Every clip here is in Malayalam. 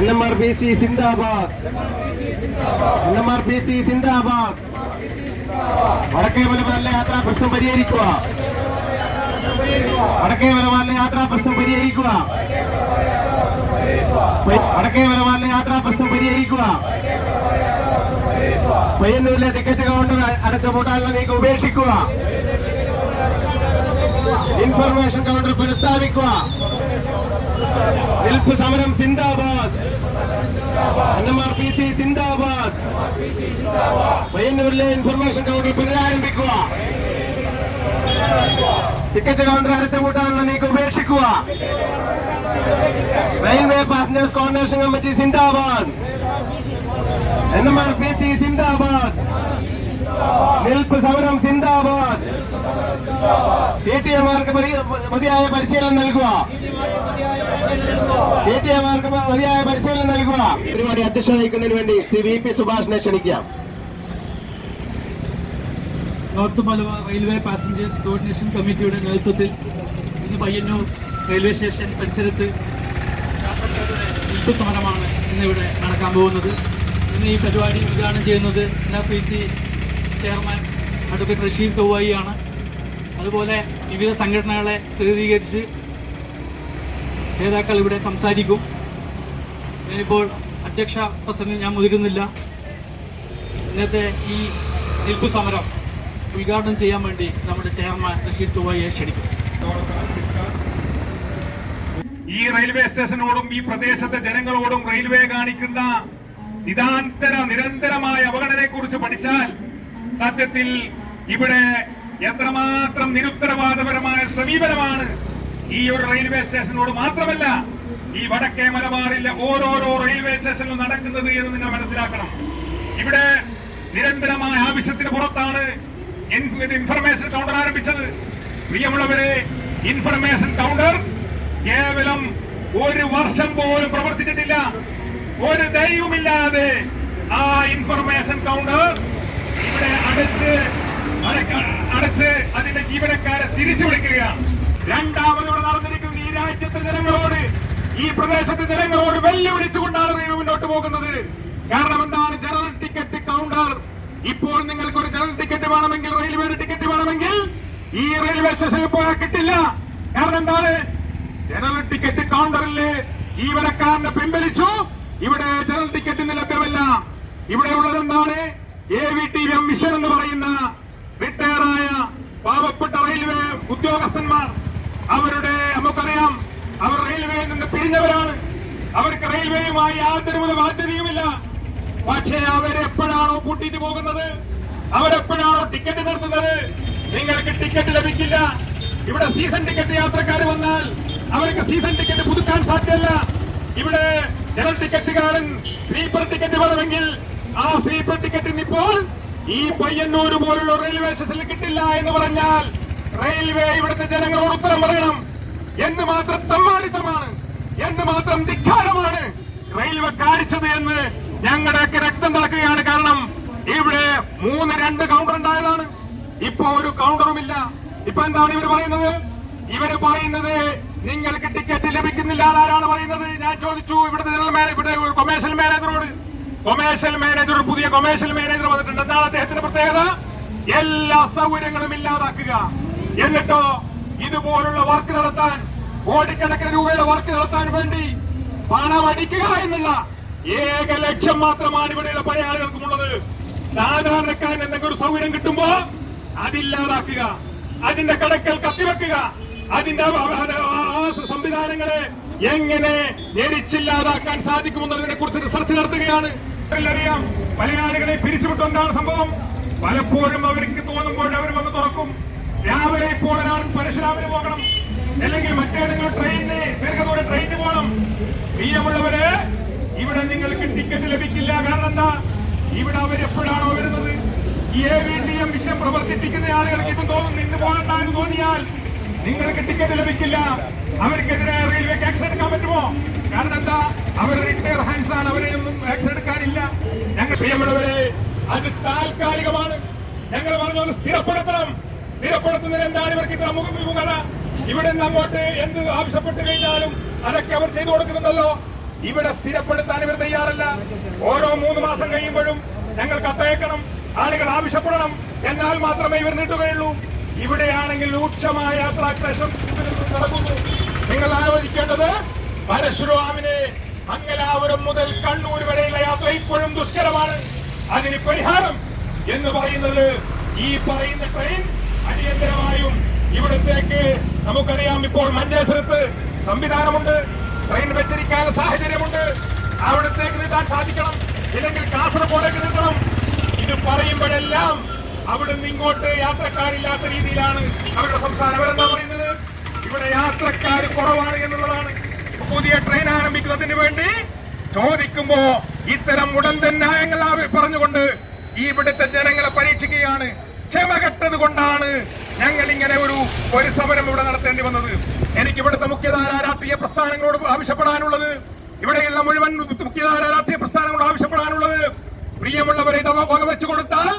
N M R B C സിന്ദാബാദ്. N M R B C സിന്ദാബാദ്. വടക്കേ മലബാറിലെ യാത്രാ പ്രശ്നം പരിഹരിക്കുക. വടക്കേ മലബാറിലെ യാത്രാ പ്രശ്നം പരിഹരിക്കുക. വടക്കേ മലബാറിലെ യാത്രാ പ്രശ്നം പരിഹരിക്കുക. പയ്യന്നൂരിലെ ടിക്കറ്റ് കൗണ്ടർ അടച്ചുപൂട്ടാനുള്ള നീക്കം ഉപേക്ഷിക്കുക. ഇൻഫർമേഷൻ കൗണ്ടർ പുനഃസ്ഥാപിക്കുക. നിൽപ്പ് സമരം സിന്ദാബാദ്. N M R P C സിന്ദാബാദ്. പയ്യന്നൂരിലെ ഇൻഫർമേഷൻ കൗണ്ടർ പുനരാരംഭിക്കുക. ടിക്കറ്റ് കൗണ്ടർ അടച്ചുപൂട്ടാനുള്ള നീക്കം ഉപേക്ഷിക്കുക. റെയിൽവേ പാസഞ്ചേഴ്സ് കോർഡിനേഷൻ കമ്മിറ്റി സിന്ദാബാദ്. N M R P C സിന്ദാബാദ്. നിൽപ്പ് സമരം സിന്ദാബാദ്. പി ടി എമാർക്ക് മതിയായ പരിശീലനം നൽകുക. പി ടി എമാർക്ക് മതിയായ പരിശീലനം നൽകുക. പരിപാടി അധ്യക്ഷ വഹിക്കുന്നതിന് വേണ്ടി ശ്രീ വി പി സുഭാഷിനെ ക്ഷണിക്കാം. North Malabar railway passengers coordination കമ്മിറ്റിയുടെ നേതൃത്വത്തിൽ ഇന്ന് പയ്യന്നൂർ റെയിൽവേ സ്റ്റേഷൻ പരിസരത്ത് യാത്രക്കാരുടെ സമരമാണ് ഇന്നിവിടെ നടക്കാൻ പോകുന്നത്. ഇന്ന് ഈ പരിപാടി ഉദ്ഘാടനം ചെയ്യുന്നത് N R P C chairman advocate Rasheed കൗവായിയാണ് അതുപോലെ വിവിധ സംഘടനകളെ പ്രതിനിധീകരിച്ച് നേതാക്കൾ ഇവിടെ സംസാരിക്കും. ഞാനിപ്പോൾ അധ്യക്ഷ പ്രസംഗം ഞാൻ മുതിരുന്നില്ല. ഇന്നത്തെ ഈ നിൽപ്പ് സമരം ഉദ്ഘാടനം ചെയ്യാൻ വേണ്ടി നമ്മുടെ ചെയർമാൻ റഷീദ് തുവയെ ക്ഷണിക്കും. ഈ റെയിൽവേ സ്റ്റേഷനോടും ഈ പ്രദേശത്തെ ജനങ്ങളോടും റെയിൽവേ കാണിക്കുന്ന നിതാന്തര നിരന്തരമായ അവഗണനയെ കുറിച്ച് പഠിച്ചാൽ സത്യത്തിൽ ഇവിടെ എത്രമാത്രം നിരുത്തരവാദപരമായ സമീപനമാണ് ഈ ഒരു റെയിൽവേ സ്റ്റേഷനോട് മാത്രമല്ല ഈ വടക്കേ മലബാറിലെ ഓരോരോ റെയിൽവേ സ്റ്റേഷനിലും നടക്കുന്നത് എന്ന് നിങ്ങൾ മനസ്സിലാക്കണം. ഇവിടെ നിരന്തരമായ ആവശ്യത്തിന് പുറത്താണ് ഇൻ- ഇൻഫർമേഷൻ കൗണ്ടർ ആരംഭിച്ചത്. പ്രിയമുള്ളവരെ ഇൻഫർമേഷൻ കൗണ്ടർ കേവലം ഒരു വർഷം പോലും പ്രവർത്തിച്ചിട്ടില്ല. ഒരു ദയവുമില്ലാതെ ആ ഇൻഫർമേഷൻ കൗണ്ടർ ഇവിടെ അടച്ച് അടക്ക- അടച്ച് അതിന്റെ ജീവനക്കാരെ തിരിച്ചു വിളിക്കുകയാണ്. രണ്ടാമത് ഇവിടെ നടന്നിരിക്കുന്ന ഈ രാജ്യത്തെ ജനങ്ങളോട് ഈ പ്രദേശത്തെ ജനങ്ങളോട് വെല്ലുവിളിച്ചുകൊണ്ടാണ് നിയമം മുന്നോട്ട് പോകുന്നത്. കാരണം എന്താണ്? General ticket counter. ഇപ്പോൾ നിങ്ങൾക്ക് ഒരു ജനറൽ ടിക്കറ്റ് വേണമെങ്കിൽ റെയിൽവേ ടിക്കറ്റ് വേണമെങ്കിൽ ഈ റെയിൽവേ സ്റ്റേഷനിൽ പോയാൽ കിട്ടില്ല. കാരണം എന്താണ്? ജനറൽ ടിക്കറ്റ് കൗണ്ടറിലെ ജീവനക്കാരനെ പിൻവലിച്ചു. ഇവിടെ ജനറൽ ടിക്കറ്റ് ഇന്ന് ലഭ്യമല്ല. ഇവിടെ ഉള്ളത് എന്താണ്? A V T M mission എന്ന് പറയുന്ന റിട്ടയറായ പാവപ്പെട്ട റെയിൽവേ ഉദ്യോഗസ്ഥന്മാർ അവരുടെ നമുക്കറിയാം അവർ റെയിൽവേയിൽ നിന്ന് പിരിഞ്ഞവരാണ്. അവർക്ക് റെയിൽവേയുമായി യാതൊരു ബാധ്യതയുമില്ല. പക്ഷേ അവരെപ്പോഴാണോ കൂട്ടിയിട്ട് പോകുന്നത്? അവരെപ്പോഴാണോ ടിക്കറ്റ് നിർത്തുന്നത്? നിങ്ങൾക്ക് ടിക്കറ്റ് ലഭിക്കില്ല. ഇവിടെ സീസൺ ടിക്കറ്റ് യാത്രക്കാർ വന്നാൽ അവർക്ക് സീസൺ ടിക്കറ്റ് പുതുക്കാൻ സാധ്യമല്ല. ഇവിടെ ജനറൽ ടിക്കറ്റുകാരൻ സ്ലീപ്പർ ടിക്കറ്റ് വേണമെങ്കിൽ ആ സ്ലീപ്പർ ടിക്കറ്റിന് ഇപ്പോൾ ഈ പയ്യന്നൂർ പോലുള്ള റെയിൽവേ സ്റ്റേഷനിൽ കിട്ടില്ല എന്ന് പറഞ്ഞാൽ റെയിൽവേ ഇവിടുത്തെ ജനങ്ങളോട് ഉത്തരം പറയണം. എന്ന് മാത്രം തമ്മാടിത്തമാണ് എന്ന് മാത്രം ധിക്കാരമാണ് റെയിൽവേ കാണിച്ചത് എന്ന് ഞങ്ങളുടെയൊക്കെ രക്തം നടക്കുകയാണ് കാരണം ഇവിടെ മൂന്ന് രണ്ട് കൗണ്ടർ ഉണ്ടായതാണ്. ഇപ്പൊ ഒരു കൗണ്ടറും ഇല്ല. ഇപ്പൊ എന്താണ് ഇവർ പറയുന്നത്? ഇവർ പറയുന്നത് നിങ്ങൾക്ക് ടിക്കറ്റ് ലഭിക്കുന്നില്ല ആരാണ് പറയുന്നത്? ഞാൻ ചോദിച്ചു. ഇവിടുത്തെ ജനറൽ മാനേജർ ഇവിടെ കൊമേഴ്ഷ്യൽ മാനേജറോട് കൊമേഴ്ഷ്യൽ മാനേജർ ഒരു പുതിയ കൊമേഴ്സ്യൽ മാനേജർ വന്നിട്ടുണ്ട്. എന്താണ് അദ്ദേഹത്തിന്റെ പ്രത്യേകത. എല്ലാ സൗകര്യങ്ങളും ഇല്ലാതാക്കുക. എന്നിട്ടോ ഇതുപോലുള്ള വർക്ക് നടത്താൻ കോടിക്കണക്കിന് രൂപയുടെ വർക്ക് നടത്താൻ വേണ്ടി പണം അടിക്കുക എന്നുള്ള ഏക ലക്ഷ്യം മാത്രമാണ് ഇവിടെയുള്ള പല ആളുകൾക്കുമുള്ളത് സാധാരണക്കാരൻ എന്തെങ്കിലും ഒരു സൗകര്യം കിട്ടുമ്പോ അതില്ലാതാക്കുക. അതിന്റെ കടക്കൽ കത്തിവെക്കുക. അതിന്റെ സംവിധാനങ്ങളെ എങ്ങനെ എരിച്ചില്ലാതാക്കാൻ സാധിക്കുമെന്നതിനെ കുറിച്ച് റിസർച്ച് നടത്തുകയാണ്. അറിയാം മലയാളികളെ പിരിച്ചുവിട്ട് എന്താണ് സംഭവം? പലപ്പോഴും അവർക്ക് തോന്നുമ്പോൾ അവർ വന്ന് തുറക്കും. രാവിലെ ഇപ്പോൾ ഒരാൾ പരശുരാമിന് പോകണം. അല്ലെങ്കിൽ മറ്റേതെങ്കിലും ട്രെയിനിന് ദീർഘദൂര ട്രെയിനിന് പോകണം. പ്രിയമുള്ളവര് ഇവിടെ നിങ്ങൾക്ക് ടിക്കറ്റ് ലഭിക്കില്ല. കാരണം എന്താ? ഇവിടെ അവരെപ്പോഴാണോ വരുന്നത്? എ വി ടി എം വിഷയം പ്രവർത്തിപ്പിക്കുന്ന ആളുകൾക്ക് ഇപ്പം തോന്നും നിന്ന് പോകണ്ട എന്ന് തോന്നിയാൽ നിങ്ങൾക്ക് ടിക്കറ്റ് ലഭിക്കില്ല. അവർക്കെതിരെ റെയിൽവേക്ക് ആക്ഷൻ എടുക്കാൻ പറ്റുമോ? കാരണം എന്താ അവർ റിട്ടയർ ഹാൻഡ്സ് ആണ്. അവരെ ഒന്നും ആക്ഷൻ എടുക്കാനില്ല ഞങ്ങൾ പ്രിയമുള്ളവരെ അത് താൽക്കാലികമാണ്. ഞങ്ങൾ പറഞ്ഞത് സ്ഥിരപ്പെടുത്തണം. സ്ഥിരപ്പെടുത്തുന്നതിന് എന്താണ് ഇവർക്ക് ഇത്ര മുഖം ഇവിടെ നിന്ന് അങ്ങോട്ട് എന്ത് ആവശ്യപ്പെട്ട് കഴിഞ്ഞാലും അതൊക്കെ അവർ ചെയ്തു കൊടുക്കുന്നുണ്ടല്ലോ. ഇവിടെ സ്ഥിരപ്പെടുത്താൻ ഇവർ തയ്യാറല്ല. ഓരോ മൂന്ന് മാസം കഴിയുമ്പോഴും ഞങ്ങൾ കത്തയക്കണം ആളുകൾ ആവശ്യപ്പെടണം. എന്നാൽ മാത്രമേ ഇവർ നീട്ടുകയുള്ളൂ. ഇവിടെയാണെങ്കിൽ രൂക്ഷമായ യാത്രാക്ലേശം നടക്കുന്നു. നിങ്ങൾ ആലോചിക്കേണ്ടത് പരശുരാമിനെ മംഗലാപുരം മുതൽ കണ്ണൂർ വരെയുള്ള യാത്ര ഇപ്പോഴും ദുഷ്കരമാണ്. അതിന് പരിഹാരം എന്ന് പറയുന്നത് ഈ പറയുന്ന ട്രെയിൻ അടിയന്തരമായും ഇവിടത്തേക്ക് നമുക്കറിയാം ഇപ്പോൾ മഞ്ചേശ്വരത്ത് സംവിധാനമുണ്ട്. ട്രെയിൻ വെച്ചിരിക്കാൻ സാഹചര്യമുണ്ട്. അവിടത്തേക്ക് നീട്ടാൻ സാധിക്കണം. ഇല്ലെങ്കിൽ കാസർഗോഡേക്ക് നിർത്തണം ഇത് പറയുമ്പോഴെല്ലാം അവിടുന്ന് ഇങ്ങോട്ട് യാത്രക്കാരില്ലാത്ത രീതിയിലാണ് അവരുടെ സംസാരം. അവരെന്താ പറയുന്നത്? ഇവിടെ യാത്രക്കാർ കുറവാണ് എന്നുള്ളതാണ്. പുതിയ ട്രെയിൻ ആരംഭിക്കുന്നതിന് വേണ്ടി ചോദിക്കുമ്പോ ഇത്തരം ഉടന്തൻ ന്യായങ്ങൾ ആ- പറഞ്ഞുകൊണ്ട് ഇവിടുത്തെ ജനങ്ങളെ പരീക്ഷിക്കുകയാണ്. ക്ഷമ കെട്ടത് കൊണ്ടാണ് ഞങ്ങൾ ഇങ്ങനെ ഒരു ഒരു സമരം ഇവിടെ നടത്തേണ്ടി വന്നത്. എനിക്ക് ഇവിടുത്തെ മുഖ്യധാര രാഷ്ട്രീയ പ്രസ്ഥാനങ്ങളോട് ആവശ്യപ്പെടാനുള്ളത്. ഇവിടെയുള്ള മുഴുവൻ മുഖ്യധാര രാഷ്ട്രീയ പ്രസ്ഥാനങ്ങളോട് ആവശ്യപ്പെടാനുള്ളത്. പ്രിയമുള്ളവരെ ഇത് വകവെച്ചു കൊടുത്താൽ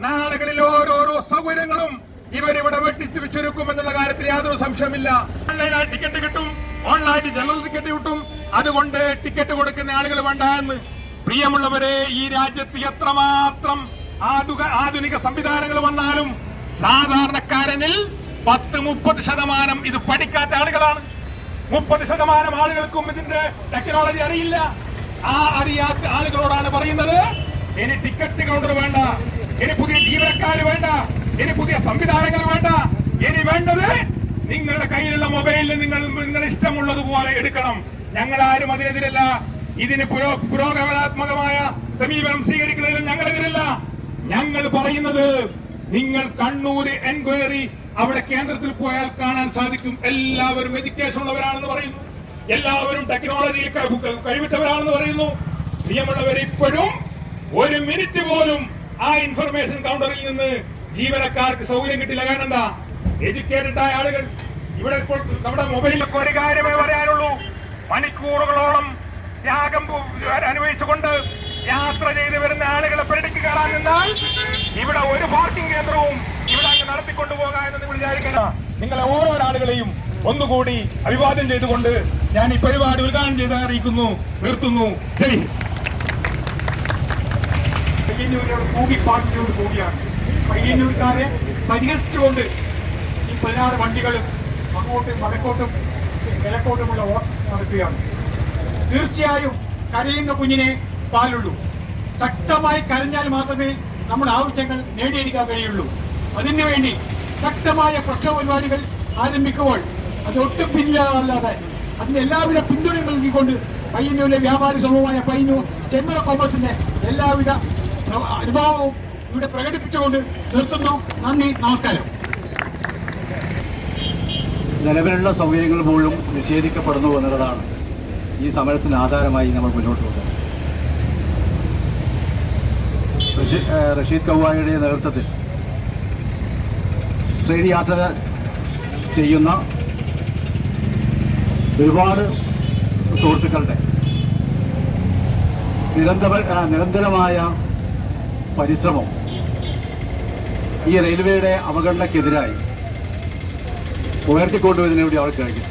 നാടുകളിൽ ഓരോരോ സൗകര്യങ്ങളും ഇവരിവിടെ വെട്ടിച്ചു ചുരുക്കും എന്നുള്ള കാര്യത്തിൽ യാതൊരു സംശയമില്ല ടിക്കറ്റ് കിട്ടും. ഓൺലൈനായിട്ട് ജനറൽ ടിക്കറ്റ് കിട്ടും. അതുകൊണ്ട് ടിക്കറ്റ് കൊടുക്കുന്ന ആളുകൾ വേണ്ട എന്ന് പ്രിയമുള്ളവരെ ഈ രാജ്യത്ത് എത്രമാത്രം ആധുനിക സംവിധാനങ്ങൾ വന്നാലും സാധാരണക്കാരനിൽ പത്ത് മുപ്പത് ശതമാനം ഇത് പഠിക്കാത്ത ആളുകളാണ്. മുപ്പത് ശതമാനം ആളുകൾക്കും ഇതിന്റെ ടെക്നോളജി അറിയില്ല. ആ അറിയാത്ത ആളുകളോടാണ് പറയുന്നത് ഇനി ടിക്കറ്റ് കൗണ്ടർ വേണ്ട ഇനി പുതിയ ജീവനക്കാർ വേണ്ട ഇനി പുതിയ സംവിധാനങ്ങൾ വേണ്ട ഇനി വേണ്ടത് നിങ്ങളുടെ കയ്യിലുള്ള മൊബൈലിൽ നിങ്ങൾ നിങ്ങൾ ഇഷ്ടമുള്ളതുപോലെ എടുക്കണം. ഞങ്ങൾ ആരും അതിനെതിരല്ല. ഇതിന് പുരോ- പുരോഗമനാത്മകമായ സമീപനം സ്വീകരിക്കുന്നതിലും ഞങ്ങളെതിരല്ല. ഞങ്ങൾ പറയുന്നത് നിങ്ങൾ കണ്ണൂർ എൻക്വയറി അവിടെ കേന്ദ്രത്തിൽ പോയാൽ കാണാൻ സാധിക്കും. എല്ലാവരും എഡ്യൂക്കേഷൻ ഉള്ളവരാണെന്ന് പറയുന്നു. എല്ലാവരും ടെക്നോളജിയിൽ കഴി- കഴിവിട്ടവരാണെന്ന് പറയുന്നു. പ്രിയമുള്ളവർ ഇപ്പോഴും ഒരു മിനിറ്റ് പോലും ആ ഇൻഫർമേഷൻ കൗണ്ടറിൽ നിന്ന് ജീവനക്കാർക്ക് സൗകര്യം കിട്ടില്ല. കാരണം എന്താ? എഡ്യൂക്കേറ്റഡ് ആയ ആളുകൾ ഇവിടെ ഇപ്പോൾ നമ്മുടെ മൊബൈൽ ഒരു കാര്യമേ പറയാനുള്ളൂ. മണിക്കൂറുകളോളം ത്യാഗം അനുഭവിച്ചുകൊണ്ട് യാത്ര ചെയ്ത് വരുന്ന ആളുകളെ പെരടിക്ക് കയറാൻ നിന്നാൽ ഇവിടെ ഒരു പാർക്കിംഗ് കേന്ദ്രവും ഇവിടെ അങ്ങ് നടത്തിക്കൊണ്ടു പോകാമെന്ന് നിങ്ങൾ വിചാരിക്കുന്ന നിങ്ങളെ ഓരോ ആളുകളെയും ഒന്നുകൂടി അഭിവാദ്യം ചെയ്തുകൊണ്ട് ഞാൻ ഈ പരിപാടി ഉദ്ഘാടനം ചെയ്ത് അറിയിക്കുന്നു. നിർത്തുന്നു. ജയ്. പയ്യന്നൂരിനോട് കൂടി പാർട്ടിയോട് കൂടിയാണ്. പയ്യന്നൂർക്കാരെ പരിഹസിച്ചുകൊണ്ട് പതിനാറ് വണ്ടികളും അങ്ങോട്ടും വടക്കോട്ടും കിഴക്കോട്ടുമുള്ള ഓട്ടം നടത്തുകയാണ് തീർച്ചയായും കരയുന്ന കുഞ്ഞിനെ പാലുള്ളൂ. ശക്തമായി കരഞ്ഞാൽ മാത്രമേ നമ്മുടെ ആവശ്യങ്ങൾ നേടിയെടുക്കാൻ കഴിയുള്ളൂ. അതിനുവേണ്ടി ശക്തമായ പ്രക്ഷോഭ പരിപാടികൾ ആരംഭിക്കുമ്പോൾ അത് ഒട്ടും പിന്നിലാവാതെ അതിന് എല്ലാവിധ പിന്തുണയും നൽകിക്കൊണ്ട് പയ്യന്നൂരിലെ വ്യാപാരി സമൂഹമായ പയ്യന്നൂർ ചെമ്മല കോമേഴ്സിന്റെ എല്ലാവിധ അനുഭാവവും ഇവിടെ പ്രകടിപ്പിച്ചുകൊണ്ട് നിർത്തുന്നു. നന്ദി നമസ്കാരം. നിലവിലുള്ള സൗകര്യങ്ങൾ പോലും നിഷേധിക്കപ്പെടുന്നു എന്നുള്ളതാണ് ഈ സമരത്തിന് ആധാരമായി നമ്മൾ മുന്നോട്ട് പോകുന്നത്. റഷീദ് കവായുടെ നേതൃത്വത്തിൽ ട്രെയിൻ യാത്ര ചെയ്യുന്ന ഒരുപാട് സുഹൃത്തുക്കളുടെ നിരന്തര നിരന്തരമായ പരിശ്രമം ഈ റെയിൽവേയുടെ അവഗണനയ്ക്കെതിരായി ഉയർത്തിക്കൊണ്ടുവരുന്നതിന് വേണ്ടി അവർ കഴിഞ്ഞു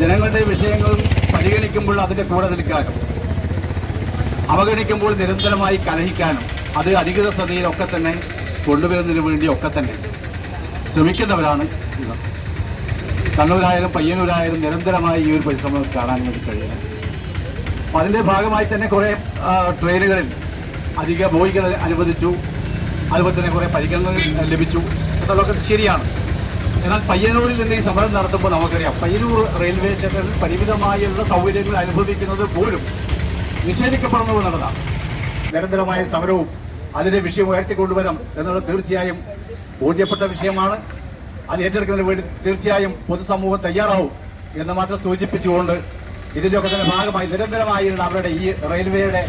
ജനങ്ങളുടെ വിഷയങ്ങൾ പരിഗണിക്കുമ്പോൾ അതിന്റെ കൂടെ നിൽക്കാനും അവഗണിക്കുമ്പോൾ നിരന്തരമായി കലഹിക്കാനും അത് അധികൃത ശ്രദ്ധയിലൊക്കെ തന്നെ കൊണ്ടുവരുന്നതിന് വേണ്ടി ഒക്കെ തന്നെ ശ്രമിക്കുന്നവരാണ് കണ്ണൂരായാലും പയ്യന്നൂരായാലും നിരന്തരമായി ഈ ഒരു പരിശ്രമം കാണാൻ വേണ്ടി കഴിയുന്നത് അപ്പം അതിന്റെ ഭാഗമായി തന്നെ കുറേ ട്രെയിനുകളിൽ അധിക ബോയികൾ അനുവദിച്ചു. അതുപോലെ തന്നെ കുറേ പരിഗണന ലഭിച്ചു. എന്നുള്ളതൊക്കെ ശരിയാണ്. എന്നാൽ പയ്യന്നൂരിൽ നിന്ന് ഈ സമരം നടത്തുമ്പോൾ നമുക്കറിയാം. പയ്യന്നൂർ റെയിൽവേ സ്റ്റേഷനിൽ പരിമിതമായുള്ള സൗകര്യങ്ങൾ അനുഭവിക്കുന്നത് പോലും നിഷേധിക്കപ്പെടുന്നു നടന്നതാണ് നിരന്തരമായ സമരവും അതിന്റെ വിഷയം ഉയർത്തിക്കൊണ്ടുവരാം എന്നുള്ളത് തീർച്ചയായും ഊർജപ്പെട്ട വിഷയമാണ്. അത് ഏറ്റെടുക്കുന്നതിന് വേണ്ടി തീർച്ചയായും പൊതുസമൂഹം തയ്യാറാവും എന്ന് മാത്രം സൂചിപ്പിച്ചുകൊണ്ട് ഇതിന്റെയൊക്കെ തന്നെ ഭാഗമായി നിരന്തരമായുള്ള അവരുടെ ഈ റെയിൽവേയുടെ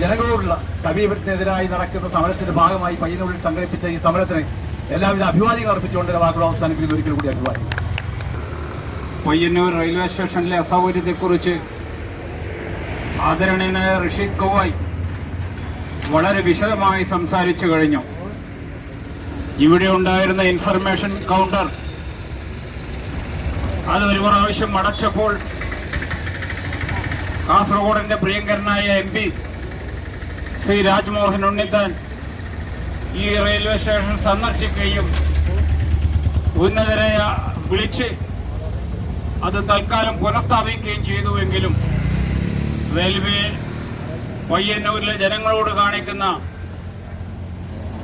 ജനങ്ങളോടുള്ള സമീപനത്തിനെതിരായി നടക്കുന്ന സമരത്തിന്റെ ഭാഗമായി പയ്യന്നൂരിൽ സംഘടിപ്പിച്ച ഈ സമരത്തിന് എല്ലാവിധ അഭിവാദ്യങ്ങൾ അർപ്പിച്ചുകൊണ്ട് വാക്കുകൾ അവസാനിപ്പിക്കുന്ന ഒരിക്കൽ കൂടി അഭിവാദ്യം. പയ്യന്നൂർ റെയിൽവേ സ്റ്റേഷനിലെ അസൗകര്യത്തെക്കുറിച്ച് ആദരണീയനായ റഷീദ് കവായ് വളരെ വിശദമായി സംസാരിച്ചു കഴിഞ്ഞു. ഇവിടെ ഉണ്ടായിരുന്ന ഇൻഫർമേഷൻ കൗണ്ടർ അത് ഒരു പ്രാവശ്യം അടച്ചപ്പോൾ കാസർഗോഡിന്റെ പ്രിയങ്കരനായ എം പി ശ്രീ രാജ്മോഹൻ ഉണ്ണിത്താൻ ഈ റെയിൽവേ സ്റ്റേഷൻ സന്ദർശിക്കുകയും ഉന്നതരെ വിളിച്ച് അത് തൽക്കാലം പുനഃസ്ഥാപിക്കുകയും ചെയ്തുവെങ്കിലും റെയിൽവേ പയ്യന്നൂരിലെ ജനങ്ങളോട് കാണിക്കുന്ന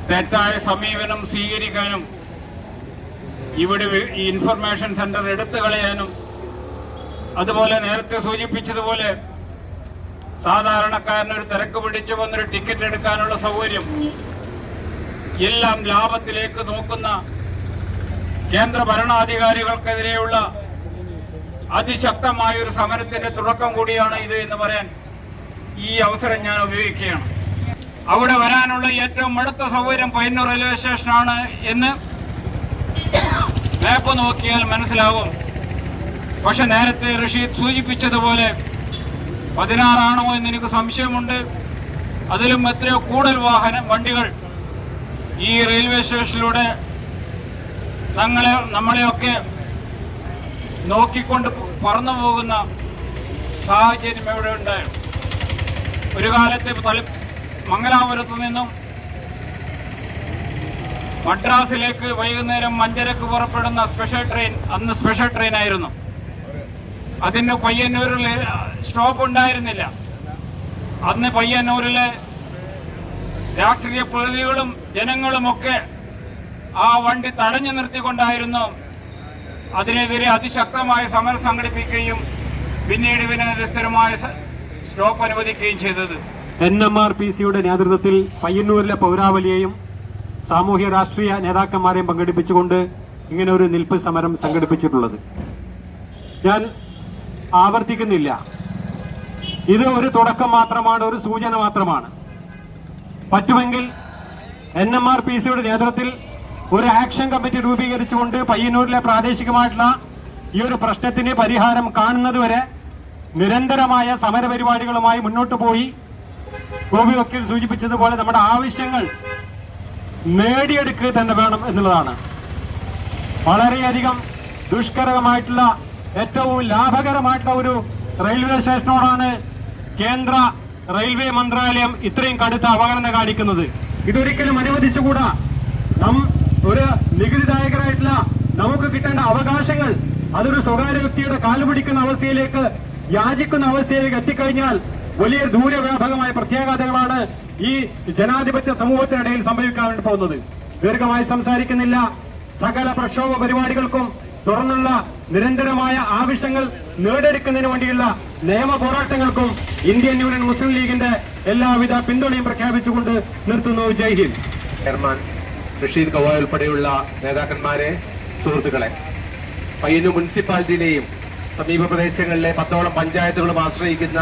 തെറ്റായ സമീപനം സ്വീകരിക്കാനും ഇവിടെ ഈ ഇൻഫർമേഷൻ സെന്റർ എടുത്തു കളയാനും അതുപോലെ നേരത്തെ സൂചിപ്പിച്ചതുപോലെ സാധാരണക്കാരനൊരു തിരക്ക് പിടിച്ചു വന്നൊരു ടിക്കറ്റ് എടുക്കാനുള്ള സൗകര്യം എല്ലാം ലാഭത്തിലേക്ക് നോക്കുന്ന കേന്ദ്ര ഭരണാധികാരികൾക്കെതിരെയുള്ള അതിശക്തമായ ഒരു സമരത്തിന്റെ തുടക്കം കൂടിയാണ് ഇത് എന്ന് പറയാൻ ഈ അവസരം ഞാൻ ഉപയോഗിക്കുകയാണ്. അവിടെ വരാനുള്ള ഏറ്റവും അടുത്ത സൗകര്യം പയ്യന്നൂർ റെയിൽവേ സ്റ്റേഷനാണ് എന്ന് മാപ്പ് നോക്കിയാൽ മനസ്സിലാവും. പക്ഷെ നേരത്തെ റഷീദ് സൂചിപ്പിച്ചതുപോലെ പതിനാറാണോ എന്ന് എനിക്ക് സംശയമുണ്ട്. അതിലും എത്രയോ കൂടുതൽ വാഹനം വണ്ടികൾ ഈ റെയിൽവേ സ്റ്റേഷനിലൂടെ തങ്ങളെ നമ്മളെയൊക്കെ നോക്കിക്കൊണ്ട് പറന്നു പോകുന്ന സാഹചര്യം ഇവിടെ ഉണ്ടായിരുന്നു. ഒരു കാലത്ത് തളി മംഗലാപുരത്ത് നിന്നും മദ്രാസിലേക്ക് വൈകുന്നേരം അഞ്ചരക്ക് പുറപ്പെടുന്ന സ്പെഷ്യൽ ട്രെയിൻ അന്ന് സ്പെഷ്യൽ ട്രെയിൻ ആയിരുന്നു അതിന് പയ്യന്നൂരിൽ സ്റ്റോപ്പ് ഉണ്ടായിരുന്നില്ല. അന്ന് പയ്യന്നൂരിലെ രാഷ്ട്രീയ പ്രതിനിധികളും ജനങ്ങളുമൊക്കെ ആ വണ്ടി തടഞ്ഞു നിർത്തിക്കൊണ്ടായിരുന്നു അതിനെതിരെ അതിശക്തമായ സമരം സംഘടിപ്പിക്കുകയും പിന്നീട് ഇതിനെതിരെ സ്ഥിരമായ സ്റ്റോപ്പ് അനുവദിക്കുകയും ചെയ്തത്. എൻ എം ആർ പി സിയുടെ നേതൃത്വത്തിൽ പയ്യന്നൂരിലെ പൗരാവലിയെയും സാമൂഹ്യ രാഷ്ട്രീയ നേതാക്കന്മാരെയും പങ്കെടുപ്പിച്ചുകൊണ്ട് ഇങ്ങനെ ഒരു നിൽപ്പ് സമരം സംഘടിപ്പിച്ചിട്ടുള്ളത്. ഞാൻ ആവർത്തിക്കുന്നില്ല. ഇത് ഒരു തുടക്കം മാത്രമാണ് ഒരു സൂചന മാത്രമാണ്. പറ്റുമെങ്കിൽ എൻ എം ആർ പി സിയുടെ നേതൃത്വത്തിൽ ഒരു ആക്ഷൻ കമ്മിറ്റി രൂപീകരിച്ചുകൊണ്ട് പയ്യന്നൂരിലെ പ്രാദേശികമായിട്ടുള്ള ഈ ഒരു പ്രശ്നത്തിന് പരിഹാരം കാണുന്നതുവരെ നിരന്തരമായ സമരപരിപാടികളുമായി മുന്നോട്ട് പോയി. ഗോപി വക്കീൽ സൂചിപ്പിച്ചതുപോലെ നമ്മുടെ ആവശ്യങ്ങൾ നേടിയെടുക്കുക തന്നെ വേണം എന്നുള്ളതാണ്. വളരെയധികം ദുഷ്കരമായിട്ടുള്ള ഏറ്റവും ലാഭകരമായിട്ടുള്ള ഒരു റെയിൽവേ സ്റ്റേഷനോടാണ് കേന്ദ്ര റെയിൽവേ മന്ത്രാലയം ഇത്രയും കടുത്ത അവഗണന കാണിക്കുന്നത്. ഇതൊരിക്കലും അനുവദിച്ചുകൂടാ. നം ഒരു നികുതിദായകരായിട്ടുള്ള നമുക്ക് കിട്ടേണ്ട അവകാശങ്ങൾ അതൊരു സ്വകാര്യ വ്യക്തിയുടെ കാലുപിടിക്കുന്ന അവസ്ഥയിലേക്ക് യാചിക്കുന്ന അവസ്ഥയിലേക്ക് എത്തിക്കഴിഞ്ഞാൽ വലിയ ദൂരവ്യാപകമായ പ്രത്യാഘാതങ്ങളാണ് ഈ ജനാധിപത്യ സമൂഹത്തിനിടയിൽ സംഭവിക്കാൻ പോകുന്നത്. ദീർഘമായി സംസാരിക്കുന്നില്ല. സകല പ്രക്ഷോഭ പരിപാടികൾക്കും തുറന്നുള്ള നിരന്തരമായ ആവശ്യങ്ങൾ നേടിയെടുക്കുന്നതിന് വേണ്ടിയുള്ള നിയമ പോരാട്ടങ്ങൾക്കും ഇന്ത്യൻ യൂണിയൻ മുസ്ലിം ലീഗിന്റെ എല്ലാവിധ പിന്തുണയും പ്രഖ്യാപിച്ചുകൊണ്ട് നിർത്തുന്നു. ജയ് ഹിന്ദ്. ചെയർമാൻ റഷീദ് കവാ ഉൾപ്പെടെയുള്ള നേതാക്കന്മാരെ സുഹൃത്തുക്കളെ പയ്യന്നൂർ മുനിസിപ്പാലിറ്റിയിലെയും സമീപ പ്രദേശങ്ങളിലെ പത്തോളം പഞ്ചായത്തുകളും ആശ്രയിക്കുന്ന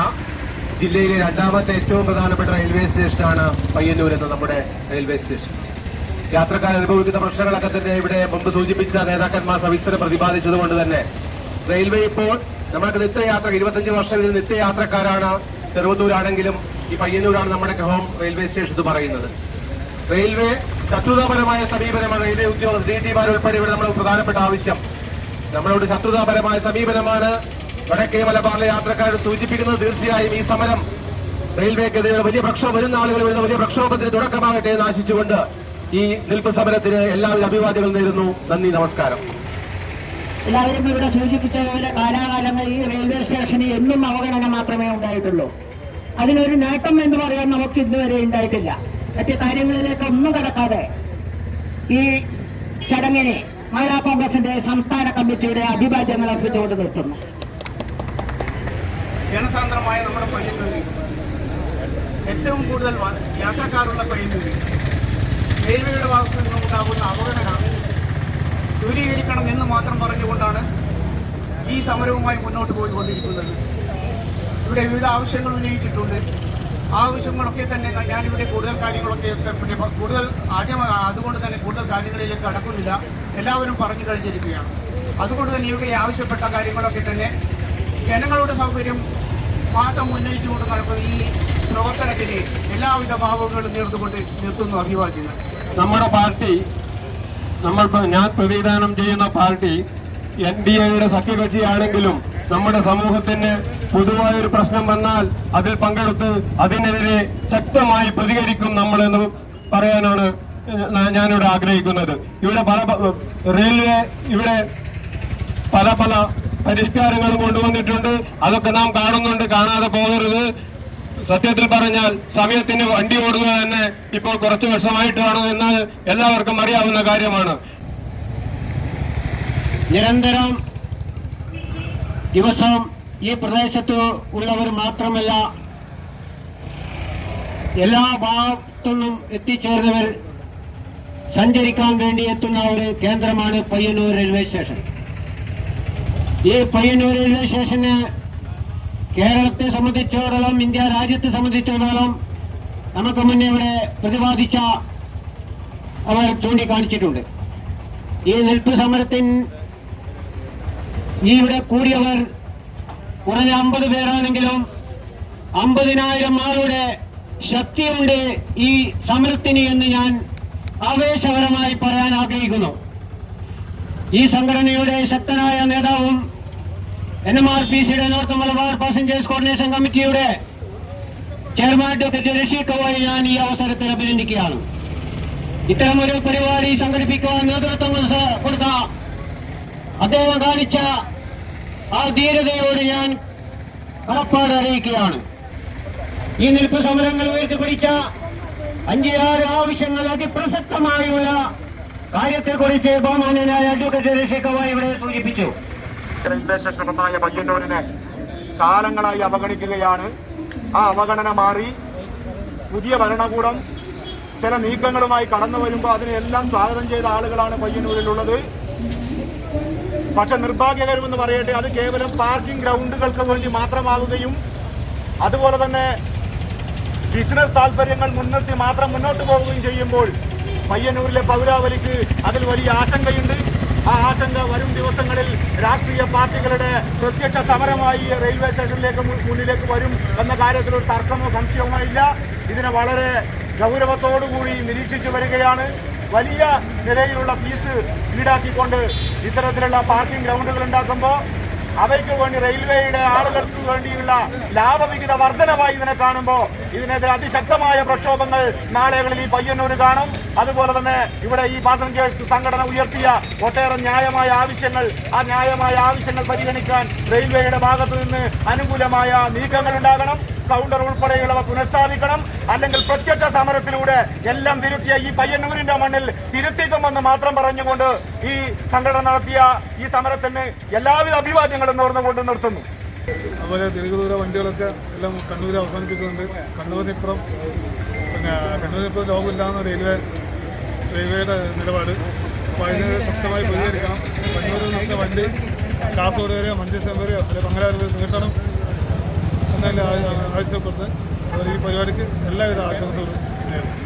ജില്ലയിലെ രണ്ടാമത്തെ ഏറ്റവും പ്രധാനപ്പെട്ട റെയിൽവേ സ്റ്റേഷനാണ് പയ്യന്നൂർ എന്ന നമ്മുടെ റെയിൽവേ സ്റ്റേഷൻ. യാത്രക്കാർ അനുഭവിക്കുന്ന പ്രശ്നങ്ങളൊക്കെ തന്നെ ഇവിടെ മുമ്പ് സൂചിപ്പിച്ച നേതാക്കന്മാർ സവിസ്തരം പ്രതിപാദിച്ചത് കൊണ്ട് തന്നെ. റെയിൽവേ ഇപ്പോൾ നമ്മൾക്ക് നിത്യയാത്ര ഇരുപത്തഞ്ച് വർഷം ഇതിൽ നിത്യയാത്രക്കാരാണ്. ചെറുവത്തൂരാണെങ്കിലും ഈ പയ്യന്നൂരാണ് നമ്മുടെ ഹോം റെയിൽവേ സ്റ്റേഷൻ പറയുന്നത്. റെയിൽവേ ശത്രുതാപരമായ സമീപനമാണ്. റെയിൽവേ ഉദ്യോഗസ്ഥ ഡി ടിമാർ ഉൾപ്പെടെ ഇവിടെ നമ്മുടെ പ്രധാനപ്പെട്ട ആവശ്യം. നമ്മളോട് ശത്രുതാപരമായ സമീപനമാണ് വടക്കേ മലബാറിലെ യാത്രക്കാർ സൂചിപ്പിക്കുന്നത് തീർച്ചയായും ഈ സമരം. റെയിൽവേക്കെതിരെ വലിയ പ്രക്ഷോഭം വരുന്ന ആളുകൾ വരുന്ന വലിയ പ്രക്ഷോഭത്തിന് തുടക്കമാകട്ടെ എന്ന് ഈ നിൽപ്പ് സമരത്തിന് എല്ലാവിധ അഭിവാദ്യങ്ങൾ നേരുന്നു. നന്ദി നമസ്കാരം. എല്ലാവരും ഇവിടെ സൂചിപ്പിച്ചതുപോലെ കാലാകാലങ്ങൾ ഈ റെയിൽവേ സ്റ്റേഷന് എന്നും അവഗണന മാത്രമേ ഉണ്ടായിട്ടുള്ളൂ. അതിനൊരു നേട്ടം എന്ന് പറയാൻ നമുക്ക് ഇതുവരെ ഉണ്ടായിട്ടില്ല. മറ്റ് കാര്യങ്ങളിലേക്ക് ഒന്നും കടക്കാതെ ഈ ചടങ്ങിനെ മഹിളാ കോൺഗ്രസിന്റെ സംസ്ഥാന കമ്മിറ്റിയുടെ അഭിവാദ്യങ്ങൾ അർപ്പിച്ചുകൊണ്ട് നിർത്തുന്നു. ജനസാന്ദ്രമായ നമ്മുടെ പയ്യന്നൂരിൽ ഏറ്റവും കൂടുതൽ യാത്രക്കാരുള്ള പയ്യന്നൂരിൽ റെയിൽവേയുടെ ഭാഗത്തു നിന്നുണ്ടാകുന്ന അവഗണന ദൂരീകരിക്കണം എന്ന് മാത്രം പറഞ്ഞുകൊണ്ടാണ് ഈ സമരവുമായി മുന്നോട്ട് പോയിക്കൊണ്ടിരിക്കുന്നത്. ഇവിടെ വിവിധ ആവശ്യങ്ങൾ ഉന്നയിച്ചിട്ടുണ്ട്. ആവശ്യങ്ങളൊക്കെ തന്നെ ഞാനിവിടെ കൂടുതൽ കാര്യങ്ങളൊക്കെ പിന്നെ കൂടുതൽ ആദ്യം അതുകൊണ്ട് തന്നെ കൂടുതൽ കാര്യങ്ങളിലേക്ക് കടക്കുന്നില്ല. എല്ലാവരും പറഞ്ഞു കഴിഞ്ഞിരിക്കുകയാണ്. അതുകൊണ്ട് തന്നെ ഇവിടെ ആവശ്യപ്പെട്ട കാര്യങ്ങളൊക്കെ തന്നെ ജനങ്ങളുടെ സൗകര്യം മാത്രം ഉന്നയിച്ചുകൊണ്ട് നടക്കുന്ന ഈ പ്രവർത്തനത്തിന് എല്ലാവിധ ഭാവങ്ങളും നേർന്നുകൊണ്ട് നിർത്തുന്നു അഭിവാദ്യങ്ങൾ. നമ്മുടെ പാർട്ടി നമ്മൾ ഞാൻ പ്രതിദാനം ചെയ്യുന്ന പാർട്ടി എൻ ഡി എയുടെ സഖ്യകക്ഷിയാണെങ്കിലും നമ്മുടെ സമൂഹത്തിന് പൊതുവായൊരു പ്രശ്നം വന്നാൽ അതിൽ പങ്കെടുത്ത് അതിനെതിരെ ശക്തമായി പ്രതികരിക്കും നമ്മൾ എന്ന് പറയാനാണ് ഞാനിവിടെ ആഗ്രഹിക്കുന്നത്. ഇവിടെ പല റെയിൽവേ ഇവിടെ പല പല പരിഷ്കാരങ്ങളും കൊണ്ടുവന്നിട്ടുണ്ട്. അതൊക്കെ നാം കാണുന്നുണ്ട്. കാണാതെ പോകരുത്. സത്യത്തിൽ പറഞ്ഞാൽ സമയത്തിന് വണ്ടി ഓടുക തന്നെ ഇപ്പോൾ കുറച്ച് വർഷമായിട്ടാണ് എന്ന് എല്ലാവർക്കും അറിയാവുന്ന കാര്യമാണ്. നിരന്തരം ദിവസം ഈ പ്രദേശത്ത് ഉള്ളവർ മാത്രമല്ല എല്ലാ ഭാഗത്തുനിന്നും എത്തിച്ചേർന്നവർ സഞ്ചരിക്കാൻ വേണ്ടി എത്തുന്ന ഒരു കേന്ദ്രമാണ് പയ്യന്നൂർ റെയിൽവേ സ്റ്റേഷൻ. ഈ പയ്യന്നൂർ റെയിൽവേ സ്റ്റേഷന് കേരളത്തെ സംബന്ധിച്ചിടത്തോളം ഇന്ത്യ രാജ്യത്തെ സംബന്ധിച്ചിടത്തോളം നമുക്ക് മുന്നേ ഇവിടെ പ്രതിപാദിച്ച അവർ ചൂണ്ടിക്കാണിച്ചിട്ടുണ്ട്. ഈ നിൽപ്പ് സമരത്തിൻ ഈ ഇവിടെ കൂടിയവർ കുറഞ്ഞ അമ്പത് പേരാണെങ്കിലും അമ്പതിനായിരം ആളുടെ ശക്തിയുണ്ട് ഈ സമരത്തിന് എന്ന് ഞാൻ ആവേശകരമായി പറയാൻ ആഗ്രഹിക്കുന്നു. ഈ സംഘടനയുടെ ശക്തനായ നേതാവും എൻ എം ആർ പി സിയുടെ നോർത്ത് മലബാർ പാസഞ്ചേഴ്സ് കോർഡിനേഷൻ കമ്മിറ്റിയുടെ ചെയർമാൻ ഡോക്ടർ രഷീദ് കവായി ഞാൻ ഈ അവസരത്തിൽ അഭിനന്ദിക്കുകയാണ്. ഇത്തരമൊരു പരിപാടി സംഘടിപ്പിക്കുവാൻ നേതൃത്വം കൊടുത്ത- അദ്ദേഹം കാണിച്ച ആ ധീരതയോട് ഞാൻ കടപ്പാട് അറിയിക്കുകയാണ്. ഈ നിൽപ്പ് സമരങ്ങൾ ഉയർത്തിപ്പിടിച്ച അഞ്ചാറ് ആവശ്യങ്ങൾ അതിപ്രസക്തമായുള്ള കാര്യത്തെക്കുറിച്ച് ബഹുമാനനായ അഡ്വക്കേറ്റ് രക്ഷിക്കവായി ഇവിടെ സൂചിപ്പിച്ചു. റെയിൽവേ സ്റ്റേഷനായ പയ്യന്നൂരിനെ കാലങ്ങളായി അവഗണിക്കുകയാണ്. ആ അവഗണന മാറി പുതിയ ഭരണകൂടം ചില നീക്കങ്ങളുമായി കടന്നു വരുമ്പോൾ അതിനെല്ലാം സ്വാഗതം ചെയ്ത ആളുകളാണ് പയ്യന്നൂരിലുള്ളത് പക്ഷെ നിർഭാഗ്യകരമെന്ന് പറയട്ടെ അത് കേവലം പാർക്കിംഗ് ഗ്രൗണ്ടുകൾക്ക് വേണ്ടി മാത്രമാവുകയും അതുപോലെ തന്നെ ബിസിനസ് താല്പര്യങ്ങൾ മുൻനിർത്തി മാത്രം മുന്നോട്ട് പോവുകയും ചെയ്യുമ്പോൾ പയ്യന്നൂരിലെ പൗരാവലിക്ക് അതിൽ വലിയ ആശങ്കയുണ്ട്. ആ ആശങ്ക വരും ദിവസങ്ങളിൽ രാഷ്ട്രീയ പാർട്ടികളുടെ പ്രത്യക്ഷ സമരമായി റെയിൽവേ സ്റ്റേഷനിലേക്ക് മുന്നിലേക്ക് വരും എന്ന കാര്യത്തിൽ ഒരു തർക്കമോ സംശയമോ ഇല്ല. ഇതിനെ വളരെ ഗൗരവത്തോടുകൂടി നിരീക്ഷിച്ചു വരികയാണ്. വലിയ നിലയിലുള്ള ഫീസ് ഈടാക്കിക്കൊണ്ട് ഇത്തരത്തിലുള്ള പാർക്കിംഗ് ഗ്രൗണ്ടുകൾ ഉണ്ടാക്കുമ്പോൾ അവയ്ക്ക് വേണ്ടി റെയിൽവേയുടെ ആളുകൾക്ക് വേണ്ടിയുള്ള ലാഭവിഹിത വർധനമായി ഇതിനെ കാണുമ്പോൾ ഇതിനെതിരെ അതിശക്തമായ പ്രക്ഷോഭങ്ങൾ നാളെകളിൽ ഈ പയ്യന്നൂര് കാണും. അതുപോലെ തന്നെ ഇവിടെ ഈ പാസഞ്ചേഴ്സ് സംഘടന ഉയർത്തിയ ഒട്ടേറെ ന്യായമായ ആവശ്യങ്ങൾ ആ ന്യായമായ ആവശ്യങ്ങൾ പരിഗണിക്കാൻ റെയിൽവേയുടെ ഭാഗത്തു നിന്ന് അനുകൂലമായ നീക്കങ്ങൾ ഉണ്ടാകണം കൗണ്ടർ ഉൾപ്പെടെയുള്ളവ പുനഃസ്ഥാപിക്കണം. അല്ലെങ്കിൽ പ്രത്യക്ഷ സമരത്തിലൂടെ എല്ലാം തിരുത്തിയ ഈ പയ്യന്നൂരിന്റെ മണ്ണിൽ തിരുത്തിക്കുമെന്ന് മാത്രം പറഞ്ഞുകൊണ്ട് ഈ സംഘടന നടത്തിയ ഈ സമരത്തിന് എല്ലാവിധ അഭിവാദ്യങ്ങളും നേർന്നുകൊണ്ട് നിർത്തുന്നു. അതുപോലെ ദീർഘദൂര വണ്ടികളൊക്കെ എല്ലാം കണ്ണൂർ അവസാനിപ്പിക്കുന്നുണ്ട്. കണ്ണൂരിനിപ്പുറം പിന്നെ കണ്ണൂരിനിപ്പുറം ലോകമില്ലാന്ന് റെയിൽവേ റെയിൽവേയുടെ നിലപാട്. അപ്പോൾ അതിന് ശക്തമായി പരിഹരിക്കണം കണ്ണൂരിൽ നിന്നൊക്കെ വണ്ടി കാസർഗോഡ് വരെ മഞ്ചേശ്വരം വരെ അല്ലെങ്കിൽ മംഗലാപുരം നീട്ടണം എന്നതിൽ ആവശ്യപ്പെടുന്നത് ഈ പരിപാടിക്ക് എല്ലാവിധ ആശംസകളും നേരുന്നു.